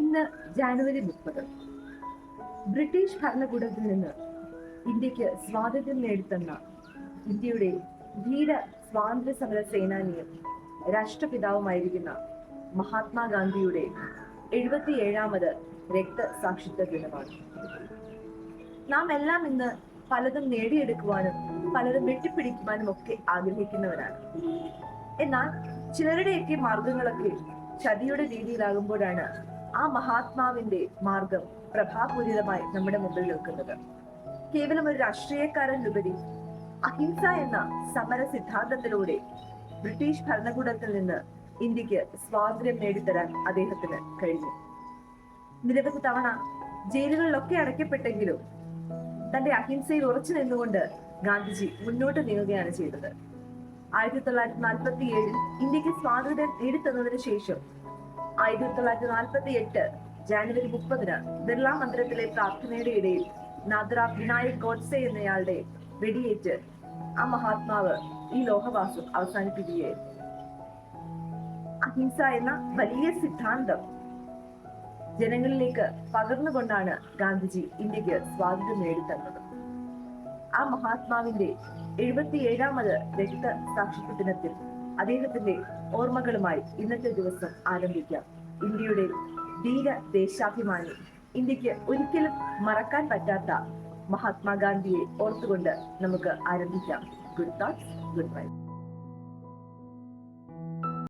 ഇന്ന് ജാനുവരി മുപ്പത്. ബ്രിട്ടീഷ് ഭരണകൂടത്തിൽ നിന്ന് ഇന്ത്യയ്ക്ക് സ്വാതന്ത്ര്യം നേടിത്തന്ന ഇന്ത്യയുടെ ധീര സ്വാതന്ത്ര്യ സമര സേനാനിയും രാഷ്ട്രപിതാവുമായിരിക്കുന്ന മഹാത്മാഗാന്ധിയുടെ എഴുപത്തിയേഴാമത് രക്തസാക്ഷിത്വ ദിനമാണ്. നാം എല്ലാം ഇന്ന് പലതും നേടിയെടുക്കുവാനും പലതും വെട്ടിപ്പിടിക്കുവാനും ഒക്കെ ആഗ്രഹിക്കുന്നവരാണ്. എന്നാൽ ചിലരുടെയൊക്കെ മാർഗങ്ങളൊക്കെ ചതിയുടെ രീതിയിലാകുമ്പോഴാണ് ആ മഹാത്മാവിന്റെ മാർഗം പ്രഭാപൂരിതമായി നമ്മുടെ മുമ്പിൽ നിൽക്കുന്നത്. കേവലം ഒരു രാഷ്ട്രീയക്കാരനുപരി അഹിംസ എന്ന സമര സിദ്ധാന്തത്തിലൂടെ ബ്രിട്ടീഷ് ഭരണകൂടത്തിൽ നിന്ന് ഇന്ത്യയ്ക്ക് സ്വാതന്ത്ര്യം നേടിത്തരാൻ അദ്ദേഹത്തിന് കഴിഞ്ഞു. നിരവധി തവണ ജയിലുകളിലൊക്കെ അടയ്ക്കപ്പെട്ടെങ്കിലും തന്റെ അഹിംസയിൽ ഉറച്ചു നിന്നുകൊണ്ട് ഗാന്ധിജി മുന്നോട്ട് നീങ്ങുകയാണ് ചെയ്തത്. ആയിരത്തി തൊള്ളായിരത്തി നാൽപ്പത്തി ഏഴിൽ ഇന്ത്യയ്ക്ക് സ്വാതന്ത്ര്യം നേടിത്തന്നതിന് ശേഷം ആയിരത്തി തൊള്ളായിരത്തി നാൽപ്പത്തി എട്ട് ജാനുവരി മുപ്പതിന് ബിർള മന്ദിരത്തിലെ പ്രാർത്ഥനയുടെ ഇടയിൽ നാദ്ര വിനായക് ഗോഡ്സെ എന്നയാളുടെ വെടിയേറ്റ് ആ മഹാത്മാവ് ഈ ലോഹവാസം അവസാനിപ്പിക്കുകയായിരുന്നു അഹിംസ എന്ന വലിയ സിദ്ധാന്തം ജനങ്ങളിലേക്ക് പകർന്നുകൊണ്ടാണ് ഗാന്ധിജി ഇന്ത്യയ്ക്ക് സ്വാതന്ത്ര്യം നേടിത്തന്നത്. ആ മഹാത്മാവിന്റെ എഴുപത്തിയേഴാമത് രക്തസാക്ഷിത്വ ദിനത്തിൽ അദ്ദേഹത്തിന്റെ ഓർമ്മകളുമായി ഇന്നത്തെ ദിവസം ആരംഭിക്കാം. ഇന്ത്യയുടെ ധീര ദേശാഭിമാനി ഇന്ത്യയ്ക്ക് ഒരിക്കലും മറക്കാൻ പറ്റാത്ത മഹാത്മാഗാന്ധിയെ ഓർത്തുകൊണ്ട് നമുക്ക് ആരംഭിക്കാം. Good thoughts good Y